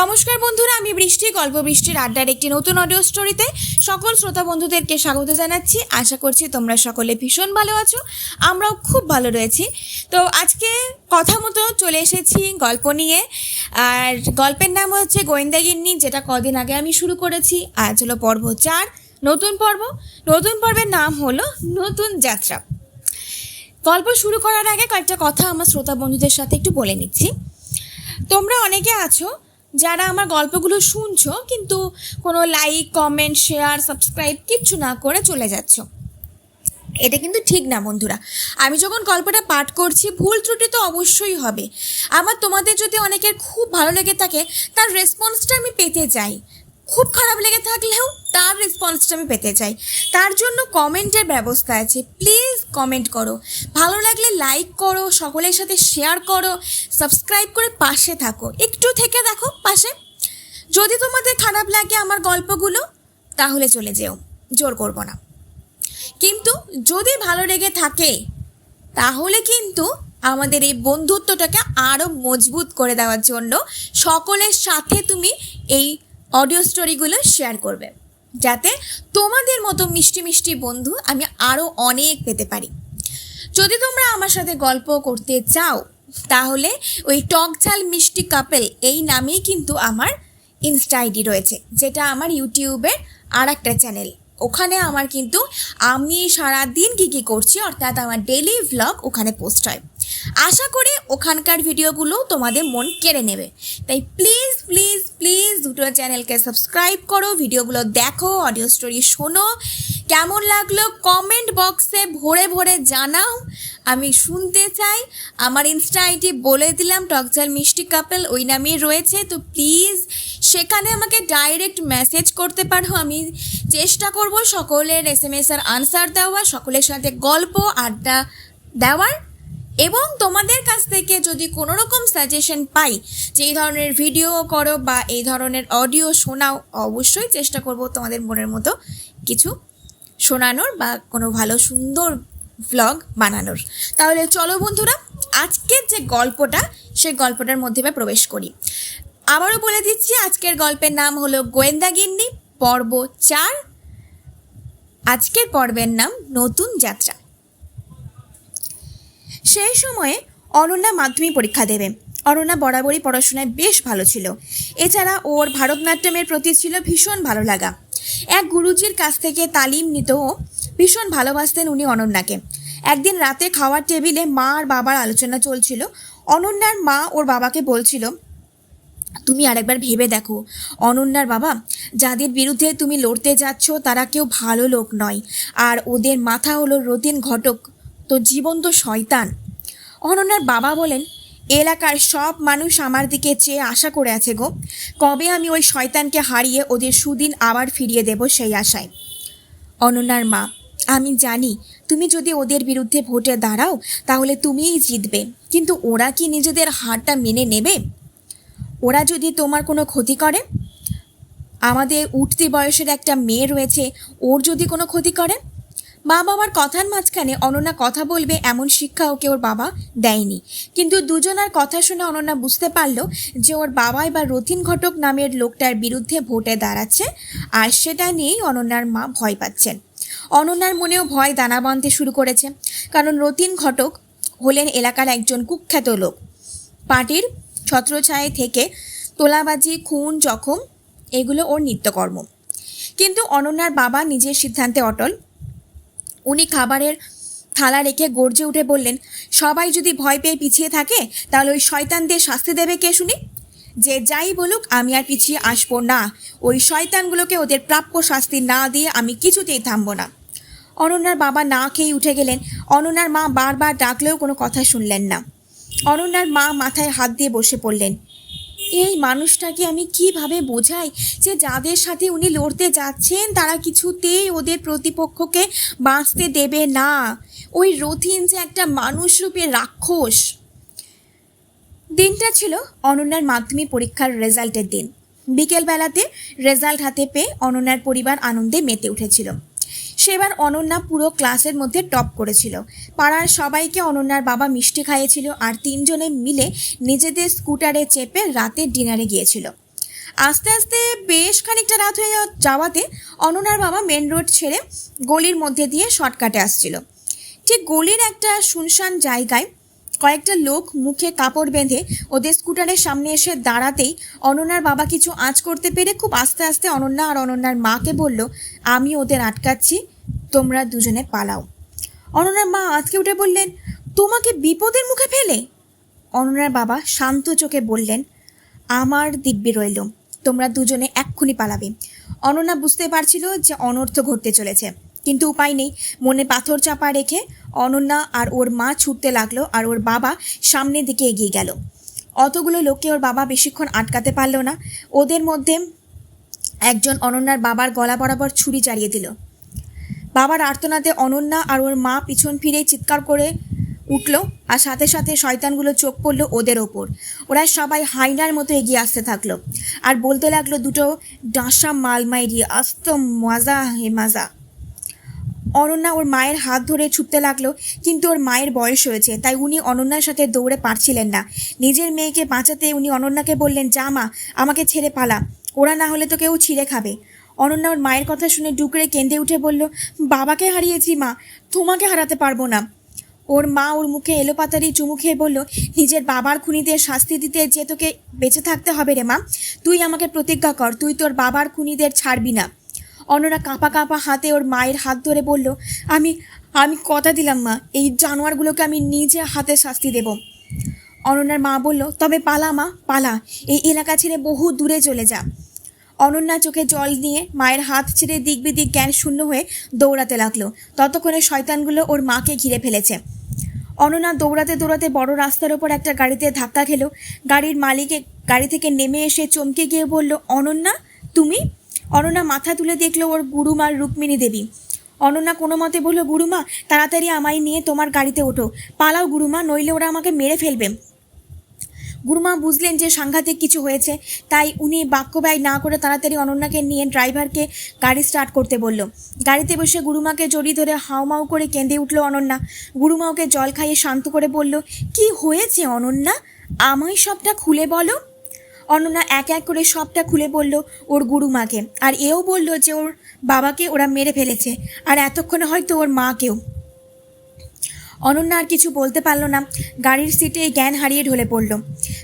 নমস্কার বন্ধুরা, আমি বৃষ্টি, গল্প বৃষ্টির আড্ডার একটি নতুন অডিও স্টোরিতে সকল শ্রোতা বন্ধুদেরকে স্বাগত জানাচ্ছি। আশা করছি তোমরা সকলে ভীষণ ভালো আছো, আমরাও খুব ভালো রয়েছি। তো আজকে কথা মতো চলে এসেছি গল্প নিয়ে। আর গল্পের নাম হচ্ছে গোয়েন্দাগিন্নি যেটা কদিন আগে আমি শুরু করেছি। আজ হলো পর্ব চার, নতুন পর্ব। নতুন পর্বের নাম হলো নতুন যাত্রা। গল্প শুরু করার আগে কয়েকটা কথা আমার শ্রোতা বন্ধুদের সাথে একটু বলে নিচ্ছি। তোমরা অনেকে আছো যারা আমার গল্পগুলো শুনছো, কিন্তু কোনো লাইক কমেন্ট শেয়ার সাবস্ক্রাইব কিচ্ছু না করে চলে যাচ্ছ। এটা কিন্তু ঠিক না বন্ধুরা। আমি যখন গল্পটা পাঠ করছি, ভুল ত্রুটি তো অবশ্যই হবে। আমার তোমাদের যদি অনেকের খুব ভালো লেগে থাকে, তার রেসপন্সটা আমি পেতে চাই। খুব খারাপ লেগে থাকলেও তার রেসপন্সটা আমি পেতে চাই। তার জন্য কমেন্টের ব্যবস্থা আছে। প্লিজ কমেন্ট করো। ভালো লাগলে লাইক করো, সকলের সাথে শেয়ার করো সাবস্ক্রাইব করে পাশে থাকো। একটু থেকে দেখো পাশে। যদি তোমাদের খারাপ লাগে আমার গল্পগুলো, তাহলে চলে যেও। জোর করব না। কিন্তু যদি ভালো লেগে থাকে, তাহলে কিন্তু আমাদের এই বন্ধুত্বটাকে আরও মজবুত করে দেওয়ার জন্য সকলের সাথে তুমি এই অডিও স্টোরিগুলো শেয়ার করবে। যাতে তোমাদের মতো মিষ্টি মিষ্টি বন্ধু আমি আরও অনেক পেতে পারি। যদি তোমরা আমার সাথে গল্প করতে চাও, তাহলে ওই টক ঝাল মিষ্টি কাপেল এই নামেই কিন্তু আমার ইনস্টা আইডি রয়েছে, যেটা আমার ইউটিউবের আর একটা চ্যানেল ওখানে আমার কিন্তু আমি সারা দিন কী কী করছি, অর্থাৎ আমার ডেলি ভ্লগ ওখানে পোস্ট হয়। আশা করি ওখানকার ভিডিওগুলো তোমাদের মন কেড়ে নেবে। তাই প্লিজ প্লিজ প্লিজ দুটো চ্যানেলকে সাবস্ক্রাইব করো, ভিডিওগুলো দেখো অডিও স্টোরি শোনো। কেমন লাগল কমেন্ট বক্সে ভরে ভরে জানাও। আমি শুনতে চাই। আমার ইনস্টা আইডি বলে দিলাম টকঝাল মিষ্টি কাপেল ওই নামেই রয়েছে। তো প্লিজ সেখানে আমাকে ডাইরেক্ট মেসেজ করতে পারো। আমি চেষ্টা করব সকলের এস এম এস আর আনসার দেওয়া সকলের সাথে গল্প, আড্ডা দেওয়ার। এবং তোমাদের কাছ থেকে যদি কোনো রকম সাজেশন পাই যে এই ধরনের ভিডিও করো বা এই ধরনের অডিও শোনাও, অবশ্যই চেষ্টা করব তোমাদের মনের মতো কিছু শোনানোর বা কোনো ভালো সুন্দর ভ্লগ বানানোর। তাহলে চলো বন্ধুরা, আজকের যে গল্পটা সেই গল্পটার মধ্যে এবার প্রবেশ করি। আবারও বলে দিচ্ছি, আজকের গল্পের নাম হলো গোয়েন্দাগিন্নি পর্ব চার। আজকের পর্বের নাম নতুন যাত্রা। সেই সময়ে অনন্যা মাধ্যমিক পরীক্ষা দেবে। অনন্যা বরাবরই পড়াশোনায় বেশ ভালো ছিল। এছাড়া ওর ভারতনাট্যমের প্রতি ছিল ভীষণ ভালো লাগা। এক গুরুজির কাছ থেকে তালিম নিতেও ভীষণ ভালোবাসতেন উনি অনন্যাকে। একদিন রাতে খাওয়ার টেবিলে মা আর বাবার আলোচনা চলছিল। অনন্যার মা ওর বাবাকে বলছিল, তুমি আরেকবার ভেবে দেখো। অনন্যার বাবা, যাদের বিরুদ্ধে তুমি লড়তে যাচ্ছ, তারা কেউ ভালো লোক নয়। আর ওদের মাথা হলো রতিন ঘটক। তো জীবন্ত শয়তান। অনন্যার বাবা বলেন, এলাকার সব মানুষ আমার দিকে চেয়ে আশা করে আছে গো। কবে আমি ওই শয়তানকে হারিয়ে ওদের সুদিন আবার ফিরিয়ে দেব সেই আশায়? অনন্যার মা, আমি জানি তুমি যদি ওদের বিরুদ্ধে ভোটে দাঁড়াও, তাহলে তুমিই জিতবে। কিন্তু ওরা কি নিজেদের হারটা মেনে নেবে? ওরা যদি তোমার কোনো ক্ষতি করে? আমাদের উঠতি বয়সের একটা মেয়ে রয়েছে, ওর যদি কোনো ক্ষতি করে? মা বাবার কথার মাঝখানে অনন্যা কথা বলবে এমন শিক্ষা ওকে ওর বাবা দেয়নি। কিন্তু দুজনার কথা শুনে অনন্যা বুঝতে পারল যে ওর বাবা এবার রথিন ঘটক নামের লোকটার বিরুদ্ধে ভোটে দাঁড়াচ্ছে আর সেটা নিয়েই অনন্যার মা ভয় পাচ্ছেন। অনন্যার মনেও ভয় দানা বাঁধতে শুরু করেছে, কারণ রতিন ঘটক হলেন এলাকার একজন কুখ্যাত লোক। পার্টির ছত্রছায়া থেকে তোলাবাজি, খুন, জখম, এগুলো ওর নিত্যকর্ম। কিন্তু অনন্যার বাবা নিজের সিদ্ধান্তে অটল। উনি খাবারের থালা রেখে গর্জে উঠে বললেন, সবাই যদি ভয় পেয়ে পিছিয়ে থাকে, তাহলে ওই শয়তানদের শাস্তি দেবে কে শুনি? যে যাই বলুক, আমি আর পিছিয়ে আসব না। ওই শয়তানগুলোকে ওদের প্রাপ্য শাস্তি না দিয়ে আমি কিছুতেই থামবো না। অনন্যার বাবা না খেয়ে উঠে গেলেন। অনন্যার মা বারবার ডাকলেও কোনো কথা শুনলেন না। অনন্যার মা মাথায় হাত দিয়ে বসে পড়লেন। এই মানুষটাকে আমি কীভাবে বোঝাই? যে যাদের সাথে উনি লড়তে যাচ্ছেন, তারা কিছুতেই ওদের প্রতিপক্ষকে বাঁচতে দেবে না। ওই রথিন যে একটা মানুষরূপে রাক্ষস। দিনটা ছিল অনন্যার মাধ্যমিক পরীক্ষার রেজাল্টের দিন। বিকেলবেলাতে রেজাল্ট হাতে পেয়ে অনন্যার পরিবার আনন্দে মেতে উঠেছিল। সেবার অনন্যা পুরো ক্লাসের মধ্যে টপ করেছিল। পাড়ার সবাইকে অনন্যার বাবা মিষ্টি খাইয়েছিল আর তিনজনে মিলে নিজেদের স্কুটারে চেপে রাতে ডিনারে গিয়েছিল। আস্তে আস্তে বেশ খানিকটা রাত হয়ে যাওয়াতে অননার বাবা মেন রোড ছেড়ে গলির মধ্যে দিয়ে শর্টকাটে আসছিল। ঠিক গলির একটা শুনশান জায়গায় কয়েকটা লোক মুখে কাপড় বেঁধে ওদের স্কুটারের সামনে এসে দাঁড়াতেই অনন্যার বাবা কিছু আঁচ করতে পেরে খুব আস্তে আস্তে অনন্যা আর অনন্যার মাকে বলল, আমি ওদের আটকাচ্ছি তোমরা দুজনে পালাও। অনন্যার মা আজকে উঠে বললেন, তোমাকে বিপদের মুখে ফেলে? অনন্যার বাবা শান্ত চোখে বললেন, আমার দিব্যি রইল, তোমরা দুজনে এক্ষুনি পালাবে। অনন্যা বুঝতে পারছিল যে অনর্থ ঘটতে চলেছে, কিন্তু উপায় নেই। মনে পাথর চাপা রেখে অনন্যা আর ওর মা ছুটতে লাগল আর ওর বাবা সামনের দিকে এগিয়ে গেল। অতগুলো লোককে ওর বাবা বেশিক্ষণ আটকাতে পারল না। ওদের মধ্যে একজন অনন্যার বাবার গলা বরাবর ছুরি চালিয়ে দিল। বাবার আর্তনাতে অনন্যা আর ওর মা পিছন ফিরে চিৎকার করে উঠল আর সাথে সাথে শয়তানগুলো চোখ পড়ল ওদের ওপর। ওরা সবাই হাইনার মতো এগিয়ে আসতে থাকল আর বলতে লাগল, দুটো ডাঁসা মালমাইরি আস্ত মজা হে মাজা। অনন্যা ওর মায়ের হাত ধরে ছুটতে লাগল, কিন্তু ওর মায়ের বয়স হয়েছে, তাই উনি অনন্যার সাথে দৌড়ে পারছিলেন না। নিজের মেয়েকে বাঁচাতে উনি অনন্যাকে বললেন, যা মা, আমাকে ছেড়ে পালা। ওরা না হলে তো কেউ ছিঁড়ে খাবে। অনন্যা ওর মায়ের কথা শুনে ডুকরে কেঁদে উঠে বলল, বাবাকে হারিয়েছি মা, তোমাকে হারাতে পারব না। ওর মা ওর মুখে এলোপাতারি চুমু খেয়ে বলল, নিজের বাবার খুনিদের শাস্তি দিতে যে তোকে বেঁচে থাকতে হবে রে মা, তুই আমাকে প্রতিজ্ঞা কর, তুই তোর বাবার খুনিদের ছাড়বি না। অন্যরা কাঁপা কাঁপা হাতে ওর মায়ের হাত ধরে বলল, আমি আমি কথা দিলাম মা, এই জানোয়ারগুলোকে আমি নিজে হাতে শাস্তি দেব। অনন্যার মা বলল, তবে পালা মা, পালা, এই এলাকা ছেড়ে বহু দূরে চলে যা। অনন্যা চোখে জল নিয়ে মায়ের হাত ছেড়ে দিক বিদিক জ্ঞান শূন্য হয়ে দৌড়াতে লাগল। ততক্ষণে শয়তানগুলো ওর মাকে ঘিরে ফেলেছে। অনন্যা দৌড়াতে দৌড়াতে বড় রাস্তার ওপর একটা গাড়িতে ধাক্কা খেলো। গাড়ির মালিকে গাড়ি থেকে নেমে এসে চমকে গিয়ে বলল, অনন্যা, তুমি? অনন্যা মাথা তুলে দেখল ওর গুরুমার রুক্মিণী দেবী। অনন্যা কোনো মতে বলল, গুরুমা, তাড়াতাড়ি আমায় নিয়ে তোমার গাড়িতে ওঠো। পালাও গুরুমা, নইলে ওরা আমাকে মেরে ফেলবে। গুরুমা বুঝলেন যে সাংঘাতিক কিছু হয়েছে, তাই উনি বাক্য ব্যয় না করে তাড়াতাড়ি অনন্যাকে নিয়ে ড্রাইভারকে গাড়ি স্টার্ট করতে বলল। গাড়িতে বসে গুরুমাকে জড়িয়ে ধরে হাউমাউ করে কেঁদে উঠল অনন্যা। গুরুমা ওকে জল খাইয়ে শান্ত করে বলল, কি হয়েছে অনন্যা? আমায় সবটা খুলে বলো। অনন্যা এক এক করে সবটা খুলে বলল ওর গুরুমাকে। আর এও বলল যে ওর বাবাকে ওরা মেরে ফেলেছে। আর এতক্ষণে হয়তো ওর মাকেও অনন্যা আর কিছু বলতে পারল না। গাড়ির সিটে জ্ঞান হারিয়ে ঢলে পড়ল।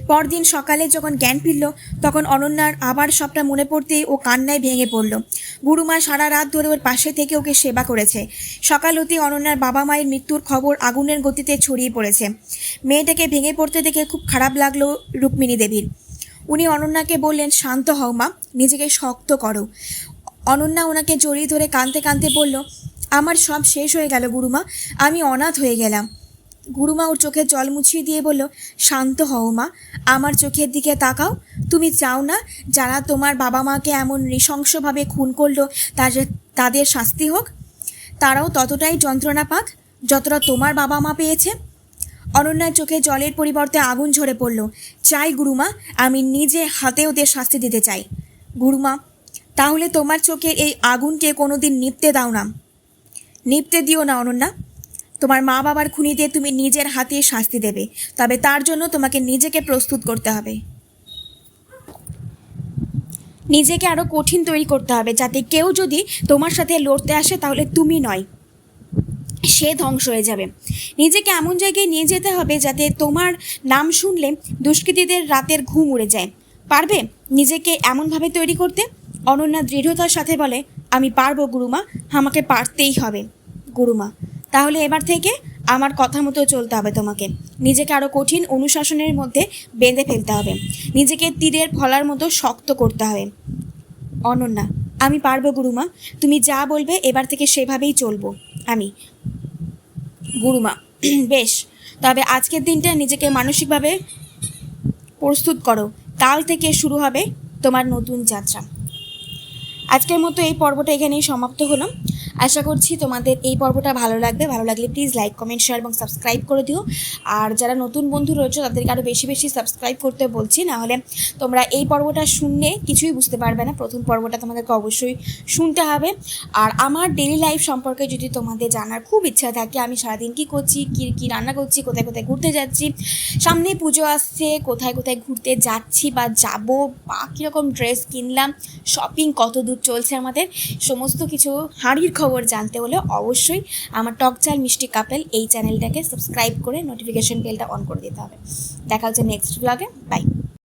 পরদিন সকালে যখন জ্ঞান ফিরল, তখন অনন্যার আবার সবটা মনে পড়তেই ও কান্নায় ভেঙে পড়ল। গুরুমা সারা রাত ধরে ওর পাশে থেকে ওকে সেবা করেছে। সকাল হতে অনন্যার বাবা মায়ের মৃত্যুর খবর আগুনের গতিতে ছড়িয়ে পড়েছে। মেয়েটাকে ভেঙে পড়তে দেখে খুব খারাপ লাগল রুক্মিণী দেবীর। উনি অনন্যাকে বললেন, শান্ত হও মা, নিজেকে শক্ত করো। অনন্যা ওনাকে জড়িয়ে ধরে কাঁদতে কাঁদতে বলল আমার সব শেষ হয়ে গেল, গুরুমা। আমি অনাথ হয়ে গেলাম। গুরুমা ওর চোখে জল মুছিয়ে দিয়ে বলল, শান্ত হও মা, আমার চোখের দিকে তাকাও। তুমি চাও না, যারা তোমার বাবা মাকে এমন নৃশংসভাবে খুন করল তাদের তাদের শাস্তি হোক? তারাও ততটাই যন্ত্রণা পাক, যতটা তোমার বাবা মা পেয়েছে? অনন্যার চোখে জলের পরিবর্তে আগুন ঝরে পড়ল। চাই গুরুমা, আমি নিজে হাতে ওদের শাস্তি দিতে চাই। গুরুমা, তাহলে তোমার চোখের এই আগুনকে কোনোদিন নিপতে দাও না। নিপতে দিও না, অনন্যা। তোমার মা বাবার খুনিতে তুমি নিজের হাতে শাস্তি দেবে, তবে তার জন্য তোমাকে নিজেকে প্রস্তুত করতে হবে। নিজেকে আরও কঠিন তৈরি করতে হবে, যাতে কেউ যদি তোমার সাথে লড়তে আসে, তাহলে তুমি নয়, সে ধ্বংস হয়ে যাবে। নিজেকে এমন জায়গায় নিয়ে যেতে হবে, যাতে তোমার নাম শুনলে দুষ্কৃতীদের রাতের ঘুম উড়ে যায়। পারবে নিজেকে এমনভাবে তৈরি করতে? অনন্যা দৃঢ়তার সাথে বলে, আমি পারব, গুরুমা, আমাকে পারতেই হবে। গুরুমা তাহলে এবার থেকে আমার কথা মতো চলতে হবে তোমাকে। নিজেকে আরও কঠিন অনুশাসনের মধ্যে বেঁধে ফেলতে হবে। নিজেকে তীরের ফলার মতো শক্ত করতে হবে। অনন্যা, আমি পারব গুরুমা। তুমি যা বলবে এবার থেকে সেভাবেই চলবো। আমি। গুরুমা, বেশ। তবে আজকের দিনটা নিজেকে মানসিকভাবে প্রস্তুত করো। কাল থেকে শুরু হবে তোমার নতুন যাত্রা। আজকের মতো এই পর্বটা এখানেই সমাপ্ত হলো আশা করছি তোমাদের এই পর্বটা ভালো লাগবে। ভালো লাগলে প্লিজ লাইক কমেন্ট শেয়ার এবং সাবস্ক্রাইব করে দিও। আর যারা নতুন বন্ধু রয়েছে, তাদেরকে আরও বেশি বেশি সাবস্ক্রাইব করতে বলছি। নাহলে তোমরা এই পর্বটা শুনলে কিছুই বুঝতে পারবে না। প্রথম পর্বটা তোমাদেরকে অবশ্যই শুনতে হবে। আর আমার ডেলি লাইফ সম্পর্কে যদি তোমাদের জানার খুব ইচ্ছা থাকে, আমি সারাদিন কী করছি, কী কী রান্না করছি, কোথায় কোথায় ঘুরতে যাচ্ছি সামনে পুজো আসছে, কোথায় কোথায় ঘুরতে যাচ্ছি বা যাব, বা কীরকম ড্রেস কিনলাম শপিং কত দূর চলছে আমাদের। সমস্ত কিছু হাঁড়ির খবর জানতে হলে অবশ্যই আমার টক চাল মিষ্টি কাপেল এই চ্যানেলটাকে সাবস্ক্রাইব করে নোটিফিকেশন বেলটা অন করে দিতে হবে। দেখা হচ্ছে নেক্সট ব্লগে বাই